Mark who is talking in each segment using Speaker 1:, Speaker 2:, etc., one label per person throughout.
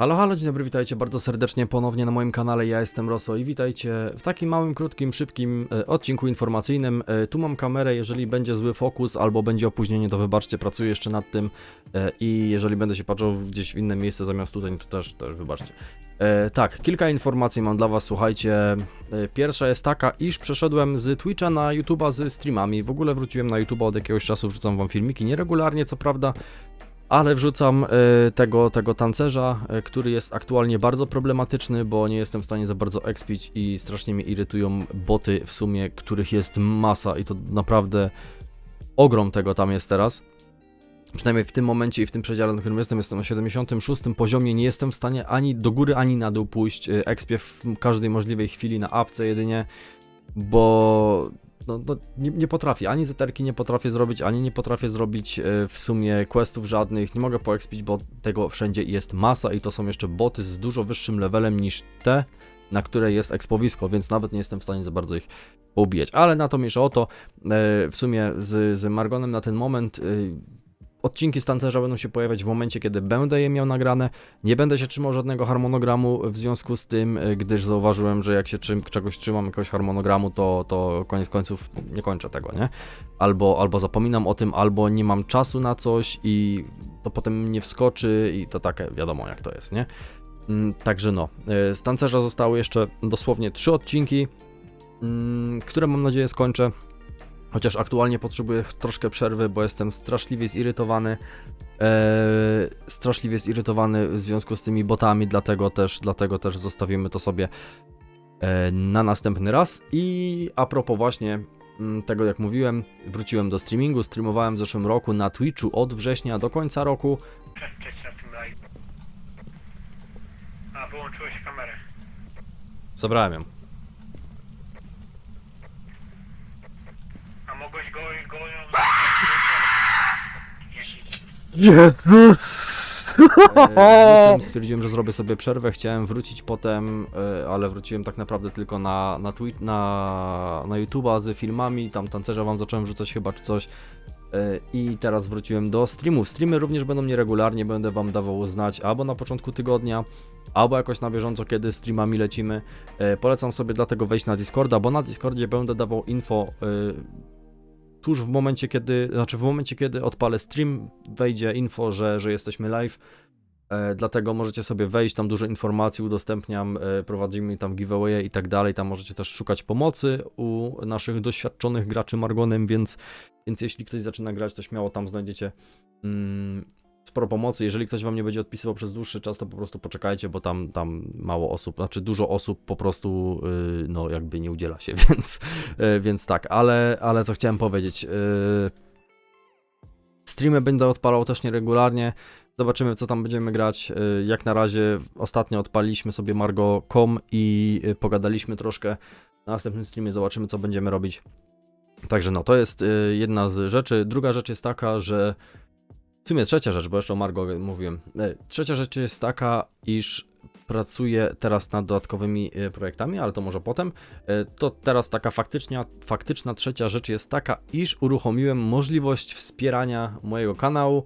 Speaker 1: Halo, halo, dzień dobry, witajcie bardzo serdecznie ponownie na moim kanale, ja jestem Roso i witajcie w takim małym, krótkim, szybkim e, odcinku informacyjnym. E, tu mam kamerę, jeżeli będzie zły fokus albo będzie opóźnienie, to wybaczcie, pracuję jeszcze nad tym e, i jeżeli będę się patrzył gdzieś w inne miejsce zamiast tutaj, to też, też wybaczcie. Tak, kilka informacji mam dla was, słuchajcie. Pierwsza jest taka, iż przeszedłem z Twitcha na YouTube'a z streamami. W ogóle wróciłem na YouTube'a od jakiegoś czasu, wrzucam wam filmiki, nieregularnie co prawda, ale wrzucam e, tego, tego tancerza, e, który jest aktualnie bardzo problematyczny, bo nie jestem w stanie za bardzo expić i strasznie mnie irytują boty w sumie, których jest masa i to naprawdę ogrom tego tam jest teraz. Przynajmniej w tym momencie i w tym przedziale, na którym jestem, jestem na 76 poziomie, nie jestem w stanie ani do góry, ani na dół pójść. E, Expię w każdej możliwej chwili na apce jedynie, bo no, no, nie, nie potrafię, ani zeterki nie potrafię zrobić, ani nie potrafię zrobić e, w sumie questów żadnych, nie mogę poekspić, bo tego wszędzie jest masa i to są jeszcze boty z dużo wyższym levelem niż te, na które jest ekspowisko, więc nawet nie jestem w stanie za bardzo ich poubijać. Ale na to mniejsza o to, e, w sumie z, z Margonem na ten moment e, odcinki z tancerza będą się pojawiać w momencie, kiedy będę je miał nagrane. Nie będę się trzymał żadnego harmonogramu w związku z tym, y, gdyż zauważyłem, że jak się czym, czegoś trzymam, jakiegoś harmonogramu, to, to koniec końców nie kończę tego, nie? Albo, albo zapominam o tym, albo nie mam czasu na coś i to potem nie wskoczy i to takie wiadomo jak to jest, nie? Mm, Także no, y, z tancerza zostały jeszcze dosłownie trzy odcinki, mm, które mam nadzieję skończę. Chociaż aktualnie potrzebuję troszkę przerwy, bo jestem straszliwie zirytowany. Eee, straszliwie zirytowany w związku z tymi botami, dlatego też, dlatego też zostawimy to sobie e, na następny raz. I a propos właśnie mm, tego, jak mówiłem, wróciłem do streamingu. Streamowałem w zeszłym roku na Twitchu od września do końca roku.
Speaker 2: A, wyłączyłeś kamerę.
Speaker 1: Zabrałem ją.
Speaker 2: A mogłeś go, go ją
Speaker 1: Jezus! Potem stwierdziłem, że zrobię sobie przerwę, chciałem wrócić potem, e, ale wróciłem tak naprawdę tylko na, na, tweet, na, na YouTube'a z filmami, tam tancerza wam zacząłem wrzucać chyba czy coś e, i teraz wróciłem do streamów. Streamy również będą nieregularnie, będę wam dawał znać albo na początku tygodnia, albo jakoś na bieżąco, kiedy streamami lecimy. E, Polecam sobie dlatego wejść na Discorda, bo na Discordzie będę dawał info e, tuż w momencie, kiedy, znaczy w momencie, kiedy odpalę stream, wejdzie info, że, że jesteśmy live. E, dlatego możecie sobie wejść, tam dużo informacji udostępniam, e, prowadzimy tam giveawaye i tak dalej. Tam możecie też szukać pomocy u naszych doświadczonych graczy Margonem, więc, więc jeśli ktoś zaczyna grać, to śmiało tam znajdziecie mm, sporo pomocy. Jeżeli ktoś wam nie będzie odpisywał przez dłuższy czas, to po prostu poczekajcie, bo tam, tam mało osób, znaczy dużo osób po prostu yy, no jakby nie udziela się, więc, yy, więc tak, ale, ale co chciałem powiedzieć. Yy, streamy będę odpalał też nieregularnie. Zobaczymy, co tam będziemy grać. Yy, Jak na razie ostatnio odpaliśmy sobie Margo.com i yy, pogadaliśmy troszkę. Na następnym streamie zobaczymy, co będziemy robić. Także no, to jest yy, jedna z rzeczy. Druga rzecz jest taka, że w sumie trzecia rzecz, bo jeszcze o Margo mówiłem. E, Trzecia rzecz jest taka, iż pracuję teraz nad dodatkowymi e, projektami, ale to może potem. E, To teraz taka faktyczna, faktyczna trzecia rzecz jest taka, iż uruchomiłem możliwość wspierania mojego kanału.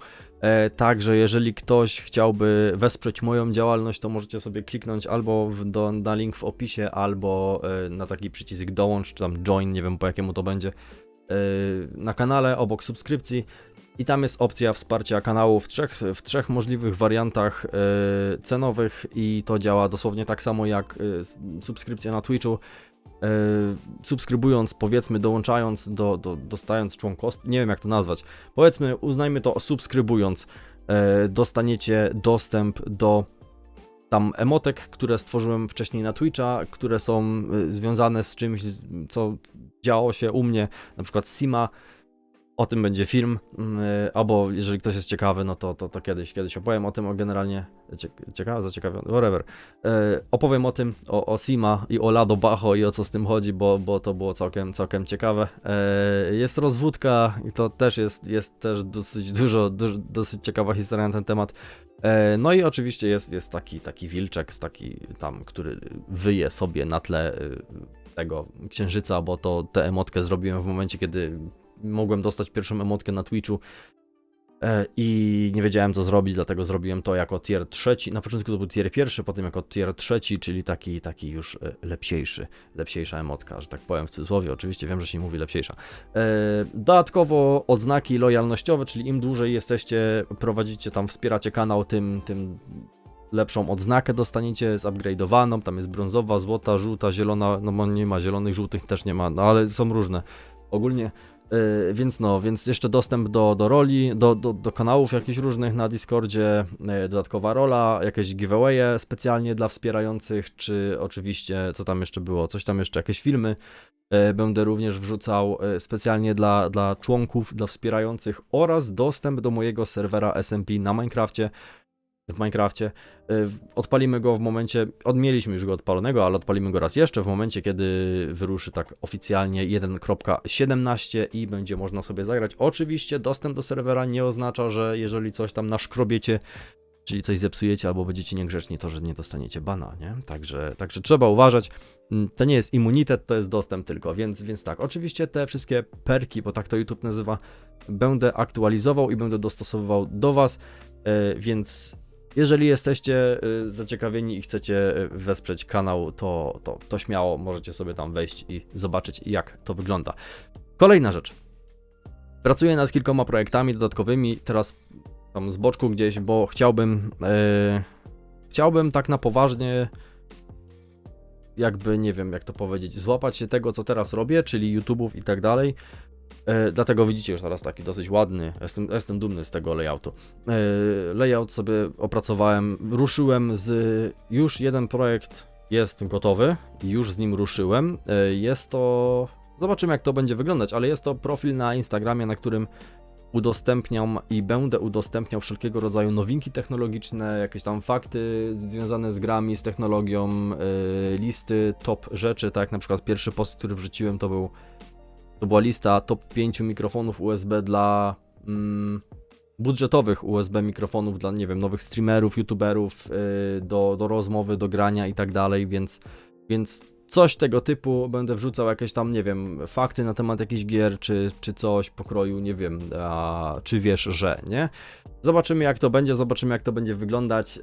Speaker 1: Także jeżeli ktoś chciałby wesprzeć moją działalność, to możecie sobie kliknąć albo w, do, na link w opisie, albo na taki przycisk dołącz, czy tam join, nie wiem po jakiemu to będzie, na kanale obok subskrypcji. I tam jest opcja wsparcia kanału w trzech, w trzech możliwych wariantach e, cenowych i to działa dosłownie tak samo jak s- subskrypcja na Twitchu. E, subskrybując, powiedzmy, dołączając, do, do, dostając członkostwo, nie wiem jak to nazwać, powiedzmy, uznajmy to subskrybując, e, dostaniecie dostęp do tam emotek, które stworzyłem wcześniej na Twitcha, które są związane z czymś, co działo się u mnie, na przykład Sima, o tym będzie film, mm, y, albo jeżeli ktoś jest ciekawy, no to, to, to kiedyś, kiedyś opowiem o tym, o generalnie, cie, ciekawe, zaciekawiony, whatever. E, opowiem o tym, o, o Sima i o Lado Bajo i o co z tym chodzi, bo, bo to było całkiem, całkiem ciekawe. E, jest rozwódka i to też jest, jest też dosyć dużo, dużo, dosyć ciekawa historia na ten temat. No i oczywiście jest, jest taki, taki wilczek, taki tam, który wyje sobie na tle y, tego księżyca, bo to tę emotkę zrobiłem w momencie, kiedy mogłem dostać pierwszą emotkę na Twitchu. E, I nie wiedziałem co zrobić, dlatego zrobiłem to jako tier trzeci. Na początku to był tier pierwszy, potem jako tier trzeci, czyli taki, taki już e, lepsiejszy, lepsiejsza emotka, że tak powiem w cudzysłowie. Oczywiście wiem, że się nie mówi lepsiejsza. E, Dodatkowo odznaki lojalnościowe, czyli im dłużej jesteście, prowadzicie tam, wspieracie kanał, tym, tym lepszą odznakę dostaniecie, zupgrade'owaną, tam jest brązowa, złota, żółta, zielona, no bo nie ma zielonych, żółtych też nie ma, no ale są różne. Ogólnie więc no, więc jeszcze dostęp do, do roli, do, do, do kanałów jakichś różnych na Discordzie, yy, dodatkowa rola, jakieś giveawaye specjalnie dla wspierających, czy oczywiście, co tam jeszcze było, coś tam jeszcze, jakieś filmy yy, będę również wrzucał specjalnie dla, dla członków, dla wspierających oraz dostęp do mojego serwera SMP na Minecrafcie, w Minecrafcie. Y, Odpalimy go w momencie, odmieliśmy już go odpalonego, ale odpalimy go raz jeszcze w momencie, kiedy wyruszy tak oficjalnie 1.17 i będzie można sobie zagrać. Oczywiście dostęp do serwera nie oznacza, że jeżeli coś tam naszkrobiecie, czyli coś zepsujecie albo będziecie niegrzeczni, to że nie dostaniecie bana, nie? Także, także trzeba uważać. Mm, To nie jest immunitet, to jest dostęp tylko, więc, więc tak. Oczywiście te wszystkie perki, bo tak to YouTube nazywa, będę aktualizował i będę dostosowywał do Was, y, więc jeżeli jesteście y, zaciekawieni i chcecie y, wesprzeć kanał, to, to, to śmiało możecie sobie tam wejść i zobaczyć, jak to wygląda. Kolejna rzecz. Pracuję nad kilkoma projektami dodatkowymi, teraz tam z boczku gdzieś, bo chciałbym. y, chciałbym tak na poważnie. Jakby nie wiem, jak to powiedzieć, złapać się tego, co teraz robię, czyli YouTube'ów i tak dalej. E, dlatego widzicie już teraz taki dosyć ładny. Jestem, jestem dumny z tego layoutu. E, layout sobie opracowałem, ruszyłem z. Już jeden projekt jest gotowy i już z nim ruszyłem. E, jest to. Zobaczymy, jak to będzie wyglądać, ale jest to profil na Instagramie, na którym udostępniam i będę udostępniał wszelkiego rodzaju nowinki technologiczne, jakieś tam fakty związane z grami, z technologią, listy top rzeczy, tak na przykład pierwszy post, który wrzuciłem to był to była lista top 5 mikrofonów USB dla mm, budżetowych USB mikrofonów dla, nie wiem, nowych streamerów, youtuberów, yy, do, do rozmowy, do grania i tak dalej, więc, więc coś tego typu będę wrzucał jakieś tam, nie wiem, fakty na temat jakichś gier, czy, czy coś pokroju, nie wiem, a, czy wiesz, że, nie? Zobaczymy jak to będzie, zobaczymy jak to będzie wyglądać. Yy,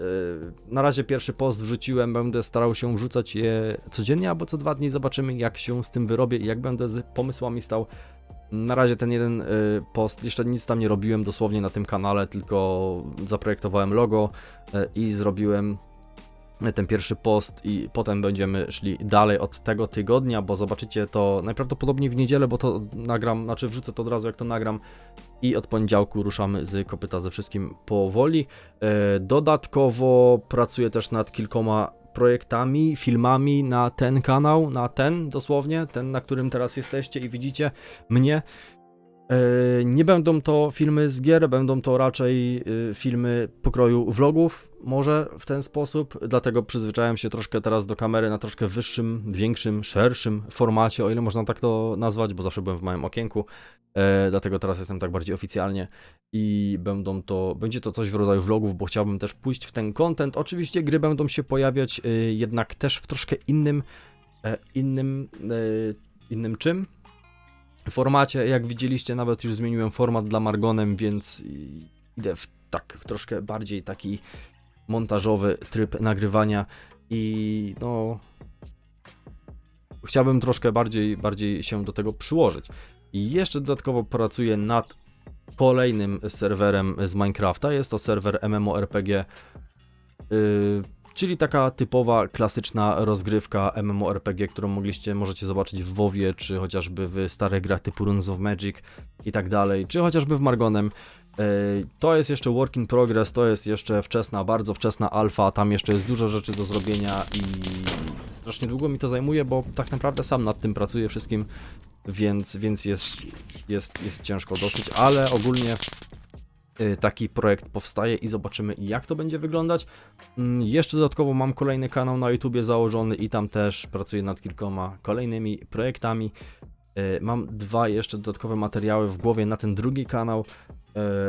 Speaker 1: Na razie pierwszy post wrzuciłem, będę starał się wrzucać je codziennie albo co dwa dni, zobaczymy jak się z tym wyrobię i jak będę z pomysłami stał. Na razie ten jeden y, post, jeszcze nic tam nie robiłem dosłownie na tym kanale, tylko zaprojektowałem logo y, i zrobiłem ten pierwszy post i potem będziemy szli dalej od tego tygodnia, bo zobaczycie to najprawdopodobniej w niedzielę, bo to nagram, znaczy wrzucę to od razu jak to nagram i od poniedziałku ruszamy z kopyta ze wszystkim powoli. E, Dodatkowo pracuję też nad kilkoma projektami, filmami na ten kanał, na ten dosłownie, ten na którym teraz jesteście i widzicie mnie. E, Nie będą to filmy z gier, będą to raczej y, filmy pokroju vlogów, może w ten sposób, dlatego przyzwyczaiłem się troszkę teraz do kamery na troszkę wyższym, większym, szerszym formacie, o ile można tak to nazwać, bo zawsze byłem w małym okienku, e, dlatego teraz jestem tak bardziej oficjalnie i będą to, będzie to coś w rodzaju vlogów, bo chciałbym też pójść w ten content. Oczywiście gry będą się pojawiać y, jednak też w troszkę innym, e, innym, e, innym czym? Formacie, jak widzieliście, nawet już zmieniłem format dla Margonem, więc idę w tak, w troszkę bardziej taki montażowy tryb nagrywania i no chciałbym troszkę bardziej, bardziej się do tego przyłożyć. I jeszcze dodatkowo pracuję nad kolejnym serwerem z Minecrafta. Jest to serwer MMORPG, yy, czyli taka typowa, klasyczna rozgrywka MMORPG, którą mogliście, możecie zobaczyć w WoWie, czy chociażby w starych grach typu Runes of Magic i tak dalej, czy chociażby w Margonem. Yy, To jest jeszcze work in progress, to jest jeszcze wczesna, bardzo wczesna alfa, tam jeszcze jest dużo rzeczy do zrobienia i strasznie długo mi to zajmuje, bo tak naprawdę sam nad tym pracuję wszystkim, więc, więc jest, jest, jest ciężko dosyć, ale ogólnie taki projekt powstaje i zobaczymy jak to będzie wyglądać. Mm, Jeszcze dodatkowo mam kolejny kanał na YouTubie założony i tam też pracuję nad kilkoma kolejnymi projektami. Y, Mam dwa jeszcze dodatkowe materiały w głowie na ten drugi kanał.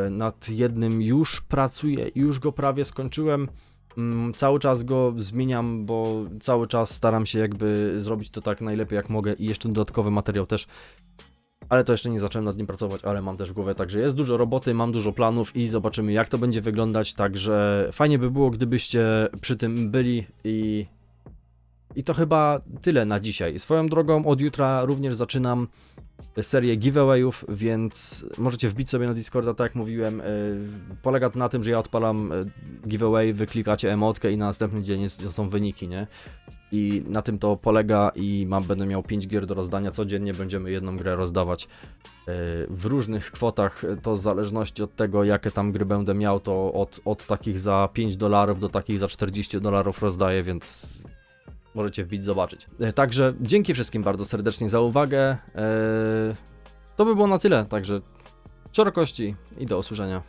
Speaker 1: Y, Nad jednym już pracuję, już go prawie skończyłem. Mm, Cały czas go zmieniam, bo cały czas staram się jakby zrobić to tak najlepiej jak mogę i jeszcze dodatkowy materiał też ale to jeszcze nie zacząłem nad nim pracować, ale mam też w głowie, także jest dużo roboty, mam dużo planów i zobaczymy jak to będzie wyglądać, także fajnie by było, gdybyście przy tym byli i i to chyba tyle na dzisiaj. Swoją drogą od jutra również zaczynam serię giveawayów, więc możecie wbić sobie na Discorda, tak jak mówiłem. Yy, Polega to na tym, że ja odpalam yy, giveaway, wy klikacie emotkę i na następny dzień są wyniki, nie? I na tym to polega i mam, będę miał 5 gier do rozdania codziennie, będziemy jedną grę rozdawać w różnych kwotach, to w zależności od tego jakie tam gry będę miał, to od, od takich za 5 dolarów do takich za 40 dolarów rozdaję, więc możecie wbić zobaczyć. E, Także dzięki wszystkim bardzo serdecznie za uwagę. E, To by było na tyle, także szerokości i do usłyszenia.